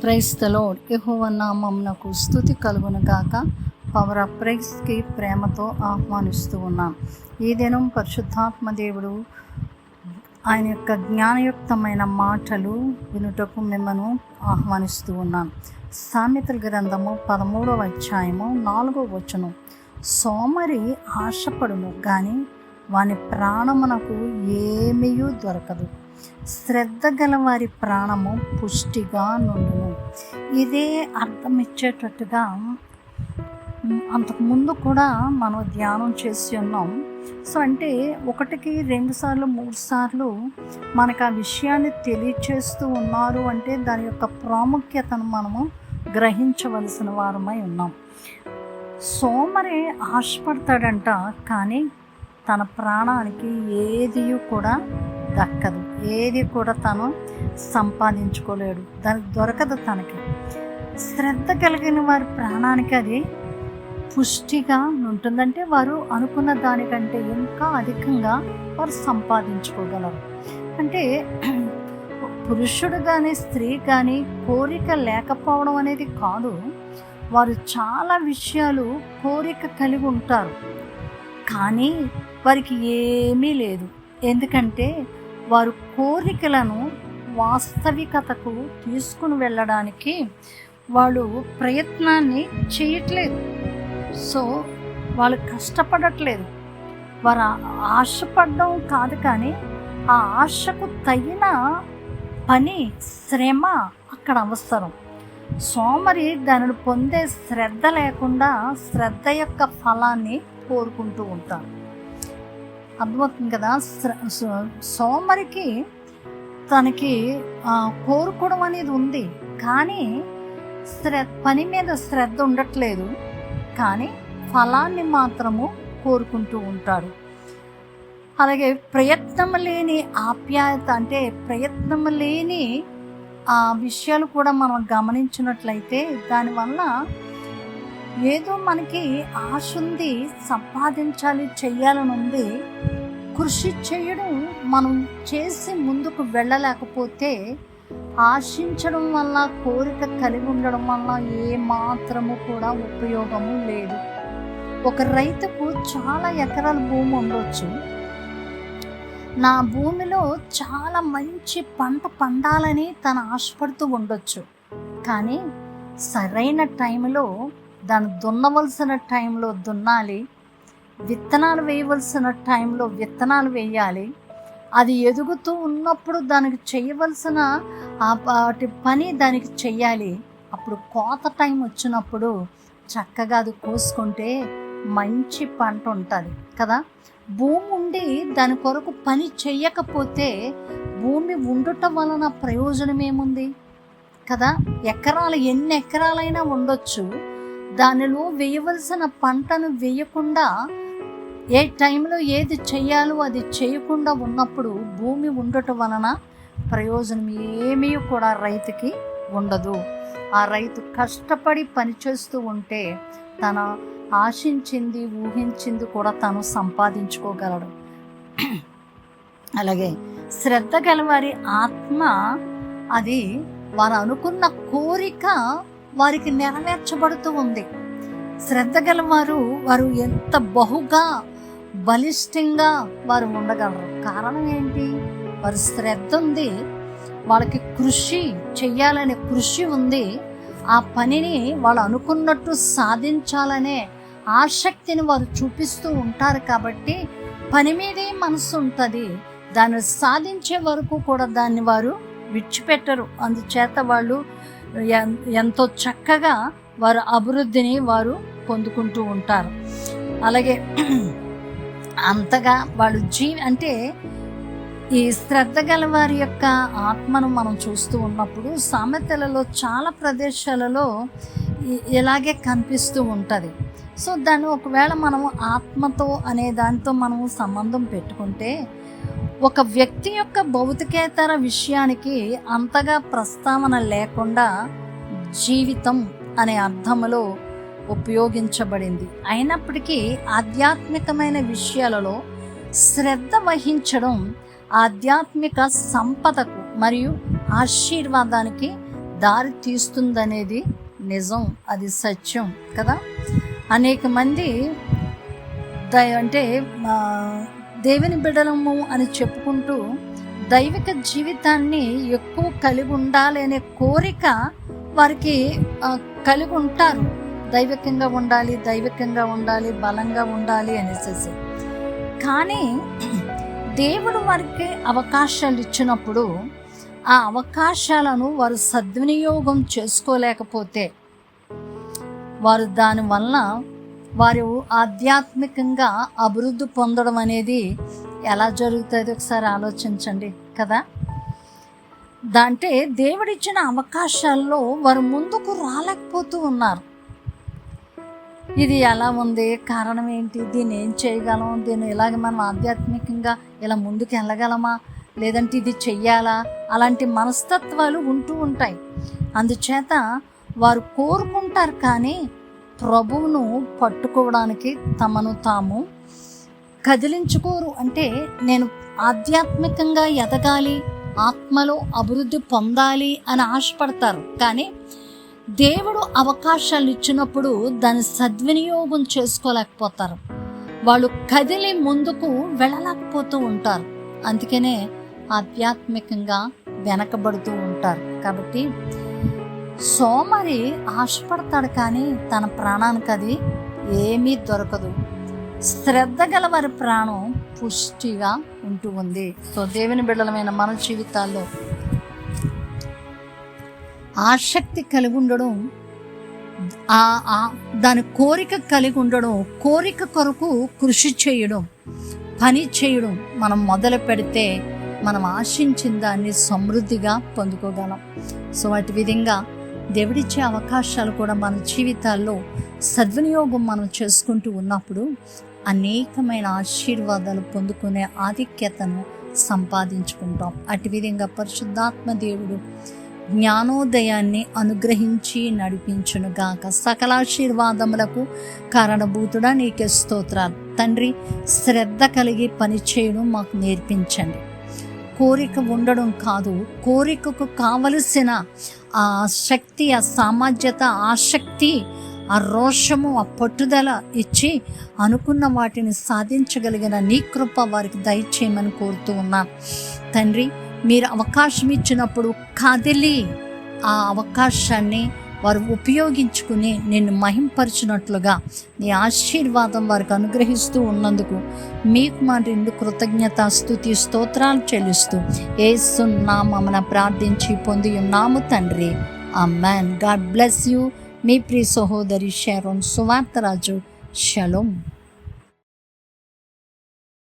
క్రైస్తలో యెహోవా స్థుతి కలుగును గాక. పవర్ ఆఫ్ ప్రైస్కి ప్రేమతో ఆహ్వానిస్తూ ఉన్నాం. ఈ దినం పరిశుద్ధాత్మ దేవుడు ఆయన యొక్క జ్ఞానయుక్తమైన మాటలు వినుటకు మిమ్మను ఆహ్వానిస్తూ ఉన్నాను సామెతల గ్రంథము పదమూడవ అధ్యాయము నాలుగో వచనం. సోమరి ఆశపడును కానీ వాని ప్రాణమునకు ఏమీ దొరకదు. శ్రద్ధ గల వారి ప్రాణము పుష్టిగా నుండును. ఇదే అర్థం ఇచ్చేటట్టుగా అంతకుముందు కూడా మనం ధ్యానం చేసి ఉన్నాం. సో అంటే ఒకటికి రెండు సార్లు మూడు సార్లు మనకు ఆ విషయాన్ని తెలియచేస్తూ ఉన్నారు అంటే దాని యొక్క ప్రాముఖ్యతను మనము గ్రహించవలసిన వారమై ఉన్నాం. సోమరే ఆశపడతాడంట కానీ తన ప్రాణానికి ఏది కూడా దక్కదు. ఏది కూడా తను సంపాదించుకోలేడు. దానికి దొరకదు తనకి. శ్రద్ధ కలిగిన వారి ప్రాణానికి అది పుష్టిగా ఉంటుందంటే వారు అనుకున్న దానికంటే ఇంకా అధికంగా వారు సంపాదించుకోగలరు. అంటే పురుషుడు కానీ స్త్రీ కానీ కోరిక లేకపోవడం అనేది కాదు. వారు చాలా విషయాలు కోరిక కలిగి ఉంటారు. కానీ వారికి ఏమీ లేదు. ఎందుకంటే వారు కోరికలను వాస్తవికతకు తీసుకుని వెళ్ళడానికి వాళ్ళు ప్రయత్నాన్ని చేయట్లేదు. సో వాళ్ళు కష్టపడట్లేదు. వారు ఆశపడడం కాదు కానీ ఆ ఆశకు తగిన పని శ్రమ అక్కడ అవసరం. సోమరి దానిని పొందే శ్రద్ధ లేకుండా శ్రద్ధ యొక్క ఫలాన్ని కోరుకుంటూ ఉంటారు. అర్థమవుతుంది కదా. శ్ర- సో- సోమరికి తనకి కోరుకోవడం అనేది ఉంది. కానీ శ్రద్ధ పని మీద శ్రద్ధ ఉండట్లేదు. కానీ ఫలాన్ని మాత్రము కోరుకుంటూ ఉంటాడు. అలాగే ప్రయత్నం లేని ఆప్యాయత అంటే ప్రయత్నం లేని ఆ విషయాలు కూడా మనం గమనించినట్లయితే దానివల్ల ఏదో మనకి ఆశ ఉంది సంపాదించాలి చెయ్యాలనుంది. కృషి చేయడం మనం చేసి ముందుకు వెళ్ళలేకపోతే ఆశించడం వల్ల కోరిక కలిగి ఉండడం వల్ల ఏ మాత్రము కూడా ఉపయోగము లేదు. ఒక రైతుకు చాలా ఎకరాల భూమి ఉండొచ్చు. నా భూమిలో చాలా మంచి పంట పండాలని తను ఆశపడుతూ ఉండొచ్చు. కానీ సరైన టైంలో దాన్ని దున్నవలసిన టైంలో దున్నాలి విత్తనాలు వేయవలసిన టైంలో విత్తనాలు వేయాలి. అది ఎదుగుతూ ఉన్నప్పుడు దానికి చేయవలసిన ఆ వాటి పని దానికి చెయ్యాలి. అప్పుడు కోత టైం వచ్చినప్పుడు చక్కగా అది కోసుకుంటే మంచి పంట ఉంటుంది కదా? భూమి ఉండి దాని కొరకు పని చెయ్యకపోతే భూమి ఉండటం వలన ప్రయోజనం ఏముంది కదా? ఎకరాలు ఎన్ని ఎకరాలైనా ఉండొచ్చు. దానిలో వేయవలసిన పంటను వేయకుండా ఏ టైంలో ఏది చేయాలో అది చేయకుండా ఉన్నప్పుడు భూమి ఉండటం వలన ప్రయోజనం ఏమీ కూడా రైతుకి ఉండదు. ఆ రైతు కష్టపడి పనిచేస్తూ ఉంటే తన ఆశించింది ఊహించింది కూడా తను సంపాదించుకోగలడు. అలాగే శ్రద్ధ గలవారి ఆత్మ అది వారు అనుకున్న కోరిక వారికి నెరవేర్చబడుతూ ఉంది. శ్రద్ధ గలవారు వారు ఎంత బహుగా బలిష్టంగా వారు ఉండగలరు. కారణం ఏంటి? వారి శ్రద్ధ ఉంది. వాళ్ళకి కృషి చెయ్యాలనే కృషి ఉంది. ఆ పనిని వాళ్ళు అనుకున్నట్టు సాధించాలనే ఆసక్తిని వారు చూపిస్తూ ఉంటారు కాబట్టి పని మీదే మనసు ఉంటుంది. దాన్ని సాధించే వరకు కూడా దాన్ని వారు విడిచిపెట్టరు. అందుచేత వాళ్ళు ఎంతో చక్కగా వారు అభివృద్ధిని వారు పొందుకుంటూ ఉంటారు. అలాగే అంతగా వాళ్ళు జీ అంటే ఈ శ్రద్ధ గల వారి యొక్క ఆత్మను మనం చూస్తూ ఉన్నప్పుడు సామెతలలో చాలా ప్రదేశాలలో ఇలాగే కనిపిస్తూ ఉంటుంది. సో దాన్ని ఒకవేళ మనం ఆత్మతో అనే దానితో మనము సంబంధం పెట్టుకుంటే ఒక వ్యక్తి యొక్క భౌతికేతర విషయానికి అంతగా ప్రస్తావన లేకుండా జీవితం అనే అర్థములో ఉపయోగించబడింది. అయినప్పటికీ ఆధ్యాత్మికమైన విషయాలలో శ్రద్ధ వహించడం ఆధ్యాత్మిక సంపదకు మరియు ఆశీర్వాదానికి దారి తీస్తుందనేది నిజం అది సత్యం కదా? అనేక మంది అంటే దేవుని బిడలము అని చెప్పుకుంటూ దైవిక జీవితాన్ని ఎక్కువ కలిగి ఉండాలి అనే కోరిక వారికి కలిగి ఉంటారు. దైవికంగా ఉండాలి దైవికంగా ఉండాలి బలంగా ఉండాలి అనేసి. కానీ దేవుడు వారికి అవకాశాలు ఇచ్చినప్పుడు ఆ అవకాశాలను వారు సద్వినియోగం చేసుకోలేకపోతే వారు దానివల్ల వారు ఆధ్యాత్మికంగా అభివృద్ధి పొందడం అనేది ఎలా జరుగుతుంది ఒకసారి ఆలోచించండి కదా? దాంటే దేవుడిచ్చిన అవకాశాల్లో వారు ముందుకు రాలేకపోతూ ఉన్నారు. ఇది ఎలా ఉంది? కారణం ఏంటి? దీన్ని ఏం చేయగలం? దీన్ని ఇలాగ మనం ఆధ్యాత్మికంగా ఇలా ముందుకు వెళ్ళగలమా? లేదంటే ఇది చెయ్యాలా? అలాంటి మనస్తత్వాలు ఉంటూ ఉంటాయి. అందుచేత వారు కోరుకుంటారు కానీ ప్రభువును పట్టుకోవడానికి తమను తాము కదిలించుకోరు. అంటే నేను ఆధ్యాత్మికంగా ఎదగాలి ఆత్మలో అభివృద్ధి పొందాలి అని ఆశపడతారు. కానీ దేవుడు అవకాశాలు ఇచ్చినప్పుడు దాన్ని సద్వినియోగం చేసుకోలేకపోతారు. వాళ్ళు కదిలి ముందుకు వెళ్ళలేకపోతూ ఉంటారు. అందుకనే ఆధ్యాత్మికంగా వెనకబడుతూ ఉంటారు. కాబట్టి సోమరి ఆశపడతాడు కానీ తన ప్రాణానికి అది ఏమీ దొరకదు. శ్రద్ధ గల వారి ప్రాణం పుష్టిగా ఉంటూ ఉంది. సో దేవుని బిడ్డలమైన మన జీవితాల్లో ఆసక్తి కలిగి ఉండడం దాని కోరిక కలిగి ఉండడం కోరిక కొరకు కృషి చేయడం పని చేయడం మనం మొదలు పెడితే మనం ఆశించిన దాన్ని సమృద్ధిగా పొందుకోగలం. సో అటు విధంగా దేవుడిచ్చే అవకాశాలు కూడా మన జీవితాల్లో సద్వినియోగం మనం చేసుకుంటూ ఉన్నప్పుడు అనేకమైన ఆశీర్వాదాలు పొందుకునే ఆధిక్యతను సంపాదించుకుంటాం. అటు విధంగా పరిశుద్ధాత్మ దేవుడు జ్ఞానోదయాన్ని అనుగ్రహించి నడిపించునుగాక సకలాశీర్వాదములకు కారణభూతుడా నీకే స్తోత్రాలు. తండ్రి శ్రద్ధ కలిగి పనిచేయడం మాకు నేర్పించండి. కోరిక ఉండడం కాదు కోరికకు కావలసిన ఆ శక్తి ఆ సామర్థ్యత ఆసక్తి ఆ రోషము ఆ పట్టుదల ఇచ్చి అనుకున్న వాటిని సాధించగలిగిన నీ కృప వారికి దయచేయమని కోరుతూ ఉన్నా. తండ్రి మీరు అవకాశం ఇచ్చినప్పుడు కదిలి ఆ అవకాశాన్ని వారు ఉపయోగించుకుని నిన్ను మహింపరిచినట్లుగా నీ ఆశీర్వాదం వారికి అనుగ్రహిస్తూ ఉన్నందుకు మీకు మా రెండు కృతజ్ఞత స్థుతి స్తోత్రాలు చెల్లిస్తూ ఏసున్నామన ప్రార్థించి పొంది ఉన్నాము తండ్రి. Amen God bless you. మీ ప్రియ సహోదరి షారోన్ సువార్తరాజు షలోమ్